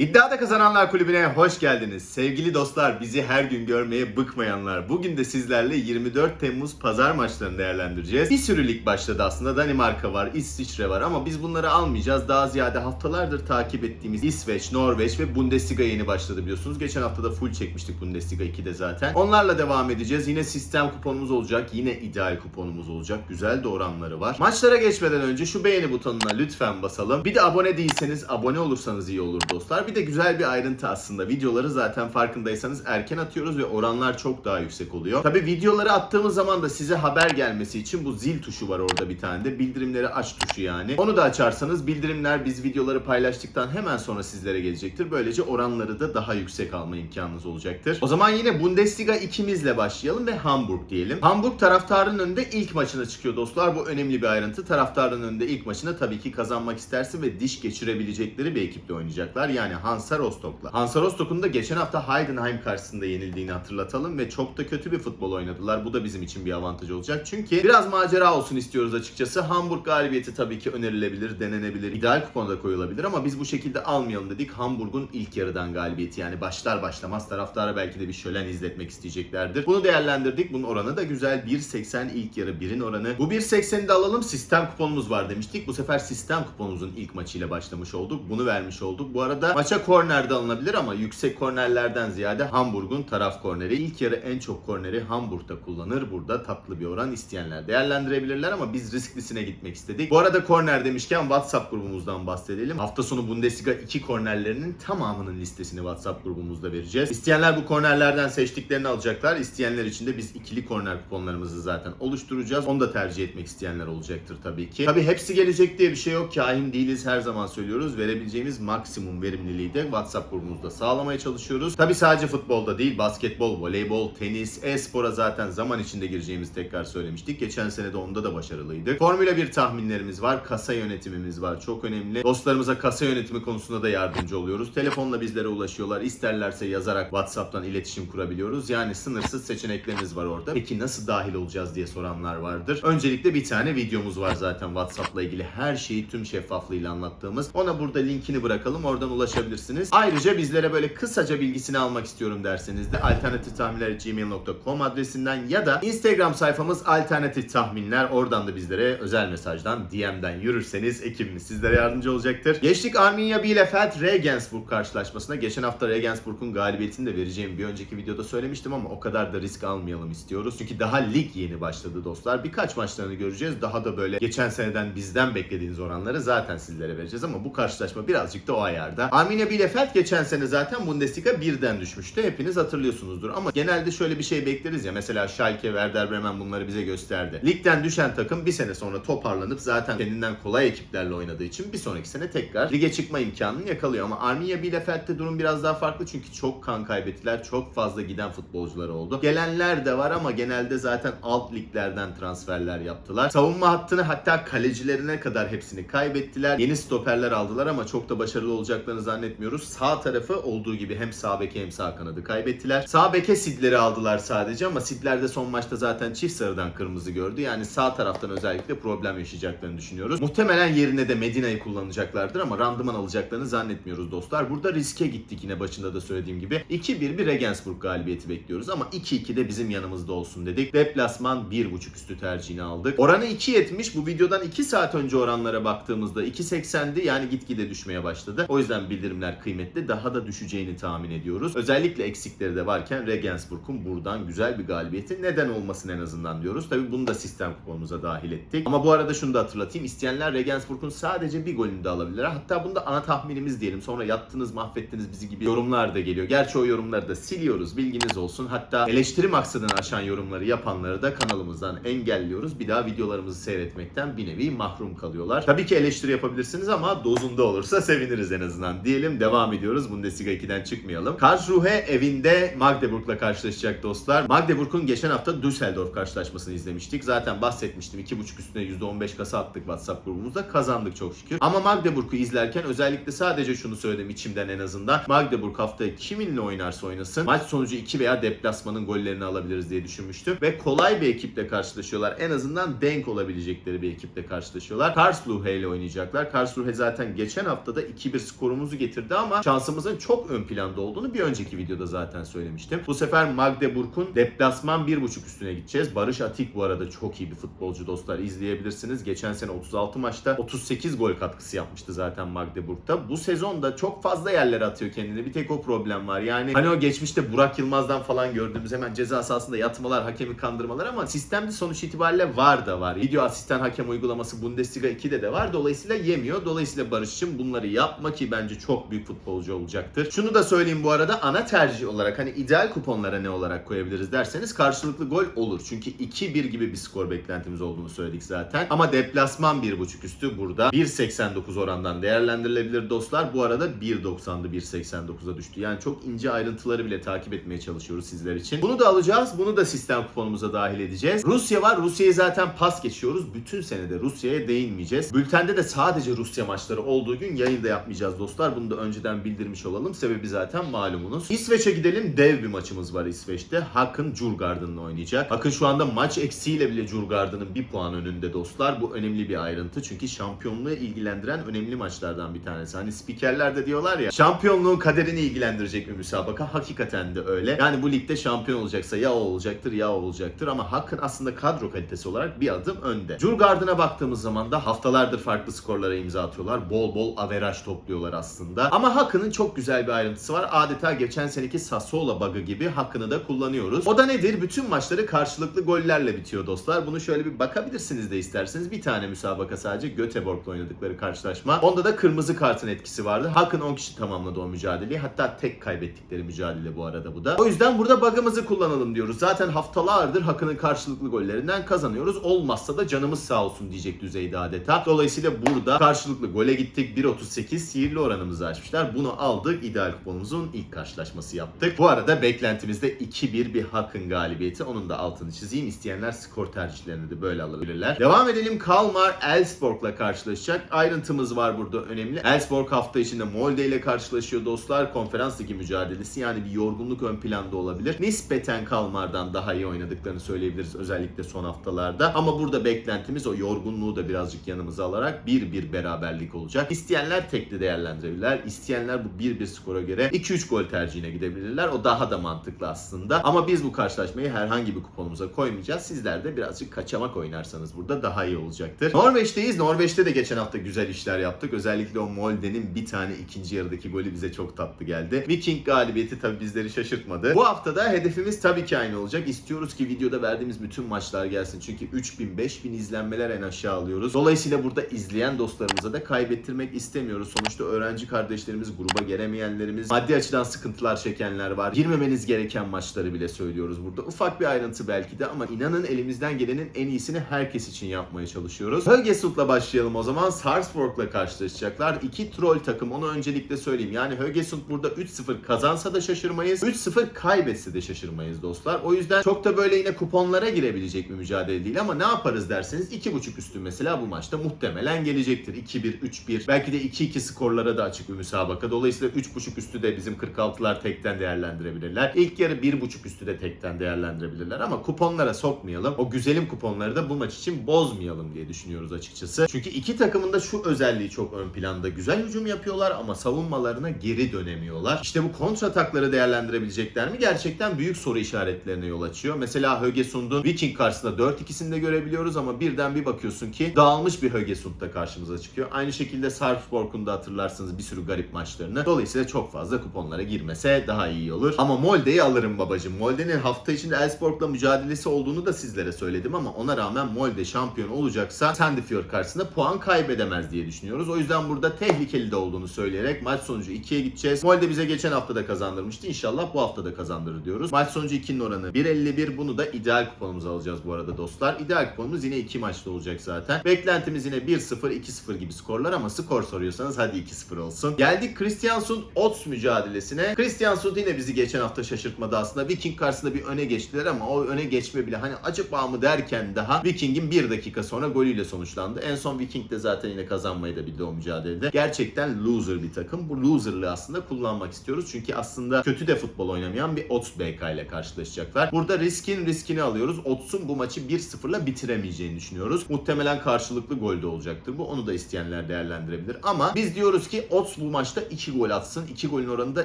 İddiada Kazananlar Kulübü'ne hoş geldiniz. Sevgili dostlar, bizi her gün görmeye bıkmayanlar. Bugün de sizlerle 24 Temmuz pazar maçlarını değerlendireceğiz. Bir sürü lig başladı aslında. Danimarka var, İsviçre var ama biz bunları almayacağız. Daha ziyade haftalardır takip ettiğimiz İsveç, Norveç ve Bundesliga yeni başladı biliyorsunuz. Geçen hafta da full çekmiştik Bundesliga 2'de zaten. Onlarla devam edeceğiz. Yine sistem kuponumuz olacak. Yine ideal kuponumuz olacak. Güzel de oranları var. Maçlara geçmeden önce şu beğeni butonuna lütfen basalım. Bir de abone değilseniz abone olursanız iyi olur dostlar. Bir de güzel bir ayrıntı aslında. Videoları zaten farkındaysanız erken atıyoruz ve oranlar çok daha yüksek oluyor. Tabi videoları attığımız zaman da size haber gelmesi için bu zil tuşu var orada bir tane de. Bildirimleri aç tuşu yani. Onu da açarsanız bildirimler biz videoları paylaştıktan hemen sonra sizlere gelecektir. Böylece oranları da daha yüksek alma imkanınız olacaktır. O zaman yine Bundesliga ikimizle başlayalım ve Hamburg diyelim. Hamburg taraftarın önünde ilk maçına çıkıyor dostlar. Bu önemli bir ayrıntı. Taraftarın önünde ilk maçını tabii ki kazanmak isterse ve diş geçirebilecekleri bir ekiple oynayacaklar. Yani Hansa Rostock'la. Hansa Rostock'un da geçen hafta Heidenheim karşısında yenildiğini hatırlatalım ve çok da kötü bir futbol oynadılar. Bu da bizim için bir avantaj olacak. Çünkü biraz macera olsun istiyoruz açıkçası. Hamburg galibiyeti tabii ki önerilebilir, denenebilir. ideal kupona da koyulabilir ama biz bu şekilde almayalım dedik. Hamburg'un ilk yarıdan galibiyeti yani başlar başlamaz taraftara belki de bir şölen izletmek isteyeceklerdir. Bunu değerlendirdik. Bunun oranı da güzel. 1.80 ilk yarı 1'in oranı. Bu 1.80'i de alalım. Sistem kuponumuz var demiştik. Bu sefer sistem kuponumuzun ilk maçıyla başlamış olduk. Bunu vermiş olduk. Bu arada maça kornerde alınabilir ama yüksek kornerlerden ziyade Hamburg'un taraf korneri. İlk yarı en çok korneri Hamburg'da kullanır. Burada tatlı bir oran isteyenler değerlendirebilirler ama biz risklisine gitmek istedik. Bu arada korner demişken WhatsApp grubumuzdan bahsedelim. Hafta sonu Bundesliga 2 kornerlerinin tamamının listesini WhatsApp grubumuzda vereceğiz. İsteyenler bu kornerlerden seçtiklerini alacaklar. İsteyenler için de biz ikili korner kuponlarımızı zaten oluşturacağız. Onu da tercih etmek isteyenler olacaktır tabii ki. Tabii hepsi gelecek diye bir şey yok. Kahin değiliz her zaman söylüyoruz. Verebileceğimiz maksimum verimliliği de WhatsApp grubumuzda sağlamaya çalışıyoruz. Tabii sadece futbolda değil, basketbol, voleybol, tenis, e-spora zaten zaman içinde gireceğimizi tekrar söylemiştik. Geçen sene de onda da başarılıydık. Formula 1 tahminlerimiz var, kasa yönetimimiz var. Çok önemli. Dostlarımıza kasa yönetimi konusunda da yardımcı oluyoruz. Telefonla bizlere ulaşıyorlar. İsterlerse yazarak WhatsApp'tan iletişim kurabiliyoruz. Yani sınırsız seçeneklerimiz var orada. Peki nasıl dahil olacağız diye soranlar vardır. Öncelikle bir tane videomuz var zaten WhatsApp'la ilgili her şeyi tüm şeffaflığıyla anlattığımız. Ona burada linkini bırakalım. Oradan ulaşabilirsiniz. Ayrıca bizlere böyle kısaca bilgisini almak istiyorum derseniz de alternatiftahminler.gmail.com adresinden ya da Instagram sayfamız alternatif tahminler. Oradan da bizlere özel mesajdan DM'den yürürseniz ekibimiz sizlere yardımcı olacaktır. Geçtik Arminia Bielefeld Regensburg karşılaşmasına. Geçen hafta Regensburg'un galibiyetini de vereceğim bir önceki videoda söylemiştim ama o kadar da risk almayalım istiyoruz. Çünkü daha lig yeni başladı dostlar. Birkaç maçlarını göreceğiz. Daha da böyle geçen seneden bizden beklediğiniz oranları zaten sizlere vereceğiz ama bu karşılaşma birazcık da o ayarda. Arminia Bielefeld geçen sene zaten Bundesliga 1'den düşmüştü. Hepiniz hatırlıyorsunuzdur ama genelde şöyle bir şey bekleriz ya. Mesela Schalke, Werder Bremen bunları bize gösterdi. Ligden düşen takım bir sene sonra toparlanıp zaten kendinden kolay ekiplerle oynadığı için bir sonraki sene tekrar lige çıkma imkanını yakalıyor. Ama Arminia Bielefeld'de durum biraz daha farklı çünkü çok kan kaybettiler. Çok fazla giden futbolcuları oldu. Gelenler de var ama genelde zaten alt liglerden transferler yaptılar. Savunma hattını hatta kalecilerine kadar hepsini kaybettiler. Yeni stoperler aldılar ama çok da başarılı olacaklarını zannetmiyoruz. Sağ tarafı olduğu gibi hem sağ beke hem sağ kanadı kaybettiler. Sağ beke Sidleri aldılar sadece ama Sidler de son maçta zaten çift sarıdan kırmızı gördü. Yani sağ taraftan özellikle problem yaşayacaklarını düşünüyoruz. Muhtemelen yerine de Medina'yı kullanacaklardır ama randıman alacaklarını zannetmiyoruz dostlar. Burada riske gittik yine başında da söylediğim gibi. 2-1 bir Regensburg galibiyeti bekliyoruz ama 2-2 de bizim yanımızda olsun dedik. Deplasman 1.5 üstü tercihini aldık. Oranı 2.70 bu videodan 2 saat önce oranlara baktığımızda 2.80'di yani gitgide düşmeye başladı. O yüzden bildirimler kıymetli. Daha da düşeceğini tahmin ediyoruz. Özellikle eksikleri de varken Regensburg'un buradan güzel bir galibiyeti neden olmasın en azından diyoruz. Tabi bunu da sistem kuponumuza dahil ettik. Ama bu arada şunu da hatırlatayım. İsteyenler Regensburg'un sadece bir golünü de alabilirler. Hatta bunu da ana tahminimiz diyelim. Sonra yattınız mahvettiniz bizi gibi yorumlar da geliyor. Gerçi o yorumları da siliyoruz. Bilginiz olsun. Hatta eleştiri maksadını aşan yorumları yapanları da kanalımızdan engelliyoruz. Bir daha videolarımızı seyretmekten bir nevi mahrum kalıyorlar. Tabii ki eleştiri yapabilirsiniz ama dozunda olursa seviniriz en azından. Diyelim devam ediyoruz. Bundesliga 2'den çıkmayalım. Karlsruhe evinde Magdeburg'la karşılaşacak dostlar. Magdeburg'un geçen hafta Düsseldorf karşılaşmasını izlemiştik. Zaten bahsetmiştim. 2.5 üstüne %15 kasa attık WhatsApp grubumuzda. Kazandık çok şükür. Ama Magdeburg'u izlerken özellikle sadece şunu söyledim içimden en azından. Magdeburg haftaya kiminle oynarsa oynasın maç sonucu 2 veya deplasmanın gollerini alabiliriz diye düşünmüştüm. Ve kolay bir ekiple karşılaşıyorlar. En azından denk olabilecekleri bir ekiple karşılaşıyorlar. Karlsruhe ile oynayacaklar. Karlsruhe zaten geçen haftada 2-1 skorumuzu getirdi ama şansımızın çok ön planda olduğunu bir önceki videoda zaten söylemiştim. Bu sefer Magdeburg'un deplasman 1.5 üstüne gideceğiz. Barış Atik bu arada çok iyi bir futbolcu dostlar izleyebilirsiniz. Geçen sene 36 maçta 38 gol katkısı yapmıştı zaten Magdeburg'da. Bu sezon da çok fazla yerlere atıyor kendini. Bir tek o problem var. Yani hani o geçmişte Burak Yılmaz'dan falan gördüğümüz hemen ceza sahasında yatmalar, hakemi kandırmalar ama sistemde sonuç itibariyle var da var. Video asistan hakem uygulaması Bundesliga 2'de de var. Dolayısıyla yemiyor. Dolayısıyla Barış'ın bunları yapma ki bence çok büyük futbolcu olacaktır. Şunu da söyleyeyim bu arada ana tercih olarak hani ideal kuponlara ne olarak koyabiliriz derseniz karşılıklı gol olur. Çünkü 2-1 gibi bir skor beklentimiz olduğunu söyledik zaten. Ama deplasman 1.5 üstü burada 1.89 orandan değerlendirilebilir dostlar. Bu arada 1.90'dı 1.89'a düştü. Yani çok ince ayrıntıları bile takip etmeye çalışıyoruz sizler için. Bunu da alacağız. Bunu da sistem kuponumuza dahil edeceğiz. Rusya var. Rusya'yı zaten pas geçiyoruz. Bütün senede Rusya'ya değinmeyeceğiz. Bültende de sadece Rusya maçları olduğu gün yayında yapmayacağız dostlar. Bunu da önceden bildirmiş olalım. Sebebi zaten malumunuz. İsveç'e gidelim. Dev bir maçımız var İsveç'te. Hakkın Djurgården'la oynayacak. Bakın şu anda maç eksiğiyle bile Djurgården'ın bir puan önünde dostlar. Bu önemli bir ayrıntı. Çünkü şampiyonluğu ilgilendiren önemli maçlardan bir tanesi. Hani spikerler de diyorlar ya şampiyonluğun kaderini ilgilendirecek bir müsabaka. Hakikaten de öyle. Yani bu ligde şampiyon olacaksa ya o olacaktır ya o olacaktır ama Hakkın aslında kadro kalitesi olarak bir adım önde. Djurgården'a baktığımız zaman da haftalardır farklı skorlara imza atıyorlar. Bol bol averaj topluyorlar aslında. Ama Hakkı'nın çok güzel bir ayrıntısı var. Adeta geçen seneki Sassuolo bug'ı gibi Hakkı'nı da kullanıyoruz. O da nedir? Bütün maçları karşılıklı gollerle bitiyor dostlar. Bunu şöyle bir bakabilirsiniz de isterseniz. Bir tane müsabaka sadece Göteborg'la oynadıkları karşılaşma. Onda da kırmızı kartın etkisi vardı. Hakkın 10 kişi tamamladı o mücadeleyi. Hatta tek kaybettikleri mücadele bu arada bu da. O yüzden burada bug'ımızı kullanalım diyoruz. Zaten haftalardır Hakkı'nın karşılıklı gollerinden kazanıyoruz. Olmazsa da canımız sağ olsun diyecek düzeyde adeta. Dolayısıyla burada karşılıklı gole gittik. 1.38 sihirli oranımızı açmışlar. Bunu aldık. İdeal kuponumuzun ilk karşılaşması yaptık. Bu arada beklentimizde 2-1 bir Hakkın galibiyeti. Onun da altını çizeyim. İsteyenler skor tercihlerini de böyle alabilirler. Devam edelim. Kalmar Elfsborg'la karşılaşacak. Ayrıntımız var burada önemli. Elfsborg hafta içinde Molde ile karşılaşıyor dostlar. Konferans ligi mücadelesi yani bir yorgunluk ön planda olabilir. Nispeten Kalmar'dan daha iyi oynadıklarını söyleyebiliriz özellikle son haftalarda. Ama burada beklentimiz o yorgunluğu da birazcık yanımıza alarak 1-1 beraberlik olacak. İsteyenler tekli değerlendirebilirler. İsteyenler bu 1-1 skora göre 2-3 gol tercihine gidebilirler. O daha da mantıklı aslında. Ama biz bu karşılaşmayı herhangi bir kuponumuza koymayacağız. Sizler de birazcık kaçamak oynarsanız burada daha iyi olacaktır. Norveç'teyiz. Norveç'te de geçen hafta güzel işler yaptık. Özellikle o Molde'nin bir tane ikinci yarıdaki golü bize çok tatlı geldi. Viking galibiyeti tabii bizleri şaşırtmadı. Bu hafta da hedefimiz tabii ki aynı olacak. İstiyoruz ki videoda verdiğimiz bütün maçlar gelsin. Çünkü 3000 5000 izlenmeler en aşağı alıyoruz. Dolayısıyla burada izleyen dostlarımıza da kaybettirmek istemiyoruz. Sonuçta öğrenci kardeşlerimiz, gruba gelemeyenlerimiz, maddi açıdan sıkıntılar çekenler var. Girmemeniz gereken maçları bile söylüyoruz burada. Ufak bir ayrıntı belki de ama inanın elimizden gelenin en iyisini herkes için yapmaya çalışıyoruz. Högesund'la başlayalım o zaman. Sarpsborg'la karşılaşacaklar. İki troll takım onu öncelikle söyleyeyim. Yani Högesund burada 3-0 kazansa da şaşırmayız. 3-0 kaybetse de şaşırmayız dostlar. O yüzden çok da böyle yine kuponlara girebilecek bir mücadele değil ama ne yaparız derseniz 2.5 üstü mesela bu maçta muhtemelen gelecektir. 2-1, 3-1 belki de 2-2 skorlara da açık bir müsabaka. Dolayısıyla 3.5 üstü de bizim 46'lar tekten değerlendirebilirler. İlk yarı 1.5 üstü de tekten değerlendirebilirler ama kuponlara sokmayalım. O güzelim kuponları da bu maç için bozmayalım diye düşünüyoruz açıkçası. Çünkü iki takımın da şu özelliği çok ön planda. Güzel hücum yapıyorlar ama savunmalarına geri dönemiyorlar. İşte bu kontratakları değerlendirebilecekler mi? Gerçekten büyük soru işaretlerine yol açıyor. Mesela Högesund'un Viking karşısında 4-2'sini de görebiliyoruz ama birden bir bakıyorsun ki dağılmış bir Högesund da karşımıza çıkıyor. Aynı şekilde Sarpsborg'un da hatırlarsınız bir sürü garip maçlarını. Dolayısıyla çok fazla kuponlara girmese daha iyi olur. Ama Molde'yi alırım babacım. Molde'nin hafta içinde Elfsborg'la mücadelesi olduğunu da sizlere söyledim ama ona rağmen Molde şampiyon olacaksa Sandefjord karşısında puan kaybedemez diye düşünüyoruz. O yüzden burada tehlikeli de olduğunu söyleyerek maç sonucu 2'ye gideceğiz. Molde bize geçen hafta da kazandırmıştı. İnşallah bu hafta da kazandırır diyoruz. Maç sonucu 2'nin oranı 1.51. Bunu da ideal kuponumuza alacağız bu arada dostlar. İdeal kuponumuz yine 2 maçta olacak zaten. Beklentimiz yine 1-0, 2-0 gibi skorlar ama skor soruyorsanız hadi 2-0 olsun. Geldik Christiansund Ots mücadelesine. Christiansund yine bizi geçen hafta şaşırtmadı aslında. Viking karşısında bir öne geçtiler ama o öne geçme bile hani acaba mı derken daha Viking'in 1 dakika sonra golüyle sonuçlandı. En son Viking de zaten yine kazanmayı da bildi o mücadelede. Gerçekten loser bir takım. Bu loserlığı aslında kullanmak istiyoruz. Çünkü aslında kötü de futbol oynamayan bir Ots BK ile karşılaşacaklar. Burada riskin riskini alıyoruz. Ots'un bu maçı 1-0'la bitiremeyeceğini düşünüyoruz. Muhtemelen karşılıklı golde olacaktır bu. Onu da isteyenler değerlendirebilir. Ama biz diyoruz ki Ots bu maçta 2 gol atsın. 2 golün oranı da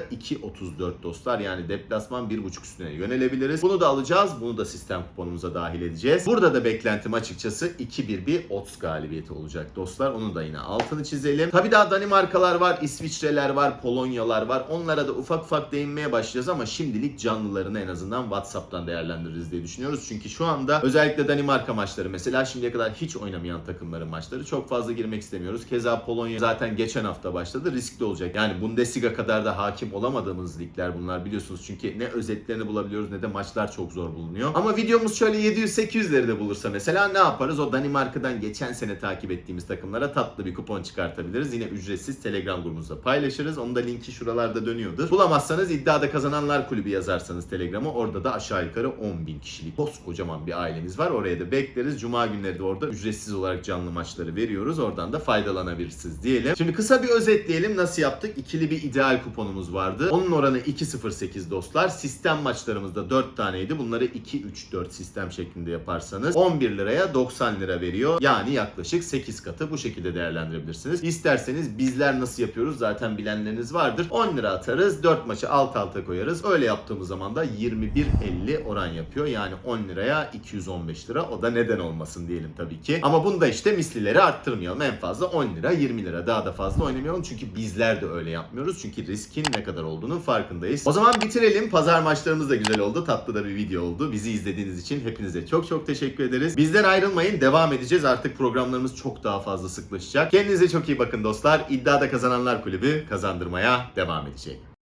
2.34 dostlar. Yani deplasman 1.5 üstüne yönelebiliriz. Bunu da alacağız. Bunu da sistem kuponumuza dahil edeceğiz. Burada da beklentim açıkçası 2-1 bir odds galibiyeti olacak dostlar. Onu da yine altını çizelim. Tabii daha Danimarkalar var, İsviçreler var, Polonyalar var. Onlara da ufak ufak değinmeye başlayacağız ama şimdilik canlılarını en azından WhatsApp'tan değerlendiririz diye düşünüyoruz. Çünkü şu anda özellikle Danimarka maçları mesela şimdiye kadar hiç oynamayan takımların maçları çok fazla girmek istemiyoruz. Keza Polonya zaten geçen hafta başladı. Riskli olacak. Yani Bundesliga kadar da hakim olamadığımız ligler bunlar biliyorsunuz. Çünkü ne özetlerini bulabiliyoruz ne de maçlar çok zor bulunuyor. Ama videomuz şöyle 700-800'leri de bulursa mesela ne yaparız? O Danimarka'dan geçen sene takip ettiğimiz takımlara tatlı bir kupon çıkartabiliriz. Yine ücretsiz Telegram grubumuzda paylaşırız. Onun da linki şuralarda dönüyordur. Bulamazsanız iddiada kazananlar kulübü yazarsanız Telegram'a orada da aşağı yukarı 10 bin kişilik kocaman bir ailemiz var. Oraya da bekleriz. Cuma günleri de orada ücretsiz olarak canlı maçları veriyoruz. Oradan da faydalanabilirsiniz diyelim. Şimdi kısa bir özetleyelim. Nasıl yaptık? İkili bir ideal kuponumuz vardı. Onun oranı 2.08 dostlar. Sistem maçlarımızda 4 taneydi. Bunları 2-3-4 sistem şeklinde yaparsanız 11 liraya 90 lira veriyor. Yani yaklaşık 8 katı bu şekilde değerlendirebilirsiniz. İsterseniz bizler nasıl yapıyoruz zaten bilenleriniz vardır. 10 lira atarız. 4 maçı alt alta koyarız. Öyle yaptığımız zaman da 21.50 oran yapıyor. Yani 10 liraya 215 lira. O da neden olmasın diyelim tabii ki. Ama bunda işte mislileri arttırmayalım. En fazla 10 lira 20 lira daha da fazla oynamayalım. Çünkü bizler de öyle yapmıyoruz. Çünkü riskin ne kadar olduğunu farkındayız. O zaman bitirelim. Pazar maçlarımız da güzel oldu. Tatlı da bir video oldu. Bizi izlediğiniz için hepinize çok çok teşekkür ederiz. Bizden ayrılmayın. Devam edeceğiz. Artık programlarımız çok daha fazla sıklaşacak. Kendinize çok iyi bakın dostlar. İddiada Kazananlar Kulübü kazandırmaya devam edecek.